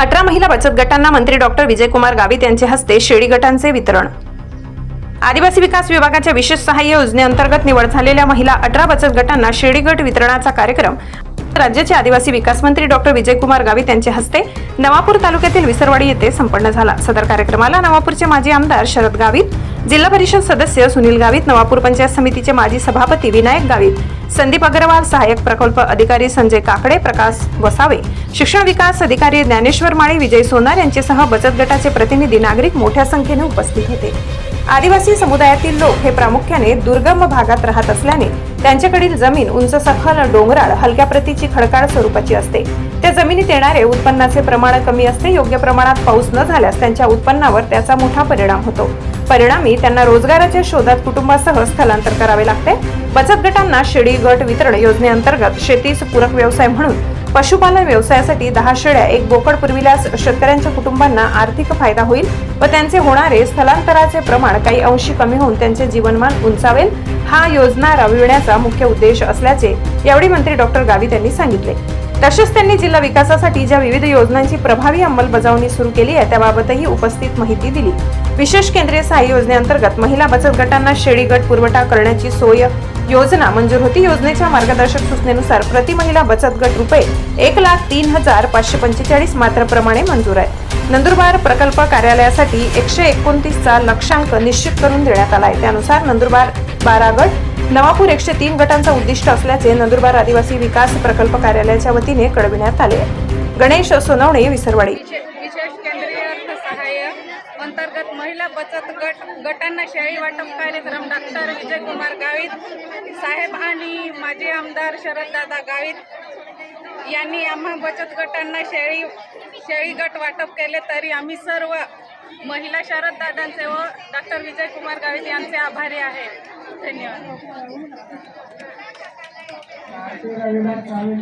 अठरा महिला बचत गटांना मंत्री डॉक्टर विजयकुमार गावित यांच्या हस्ते शेळी गटांचे वितरण. आदिवासी विकास विभागाच्या विशेष सहाय्य योजनेअंतर्गत निवड झालेल्या महिला अठरा बचत गटांना शेळी गट वितरणाचा कार्यक्रम राज्याचे आदिवासी विकास मंत्री डॉक्टर विजयकुमार गावित यांच्या हस्ते नवापूर तालुक्यातील विसरवाडी येथे संपन्न झाला. सदर कार्यक्रमाला नवापूरचे माजी आमदार शरद गावित जिल्हा परिषद सदस्य सुनील गावित नवापूर पंचायत समितीचे माजी सभापती विनायक गावित संदीप अग्रवाल सहाय्यक प्रकल्प अधिकारी संजय काकडे प्रकाश वसावे शिक्षण विकास अधिकारी ज्ञानेश्वर माळी विजय सोनार यांच्यासह बचत गटाचे प्रतिनिधी नागरिक मोठ्या संख्येने उपस्थित होते. आदिवासी समुदायातील लोक हे प्रामुख्याने दुर्गम भागात राहत असल्याने त्यांच्याकडील जमीन उंच सखल डोंगराळ हलक्या प्रतीची खडकाळ स्वरूपाची असते. त्या जमिनीत येणारे उत्पन्नाचे प्रमाण कमी असते योग्य प्रमाणात पाऊस न झाल्यास त्यांच्या उत्पन्नावर त्याचा मोठा परिणाम होतो. परिणामी त्यांना रोजगाराच्या शोधात कुटुंबासह स्थलांतर करावे लागते. बचत गटांना शेळी गट वितरण योजनेअंतर्गत शेतीस पूरक व्यवसाय म्हणून पशुपालन व्यवसायासाठी दहा शेळ्या एक बोकड पुरविल्यास शेतकऱ्यांच्या कुटुंबांना आर्थिक फायदा होईल व त्यांचे होणारे स्थलांतराचे प्रमाण काही अंशी कमी होऊन त्यांचे जीवनमान उंचावेल. हा योजना राबविण्याचा मुख्य उद्देश असल्याचे यावेळी मंत्री डॉक्टर गावित यांनी सांगितले. तसेच त्यांनी जिल्हा विकासासाठी ज्या विविध योजनांची प्रभावी अंमलबजावणी सुरू केली आहे त्याबाबतही उपस्थित माहिती दिली. विशेष केंद्रीय सहाय्य योजनेअंतर्गत महिला बचत गटांना शेळी गट पुरवठा करण्याची सोय योजना मंजूर होती. योजनेच्या मार्गदर्शक सूचनेनुसार प्रति महिला बचत गट रुपये एक लाख तीन हजार पाचशे पंचेचाळीस मात्रप्रमाणे मंजूर आहे. नंदुरबार प्रकल्प कार्यालयासाठी एकशे एकोणतीसचा लक्षांक निश्चित करून देण्यात आला आहे. त्यानुसार नंदुरबार बारा गट नवापूर एकशे तीन गटांचा उद्दिष्ट असल्याचे नंदुरबार आदिवासी विकास प्रकल्प कार्यालयाच्या वतीने कळविण्यात आले. गणेश सोनवणे विसरवाडी. विशेष केंद्रीय अर्थसहाय्य अंतर्गत महिला बचत गट गटांना शेळी वाटप कार्यक्रम डॉक्टर विजयकुमार गावित साहेब आणि माजी आमदार शरददादा गावित यांनी आम्हा बचत गटांना शेळी शेळी गट वाटप केले तरी आम्ही सर्व महिला शरददादांचे व डॉक्टर विजयकुमार गावित यांचे आभारी आहे. धन्यवाद रविवार चालू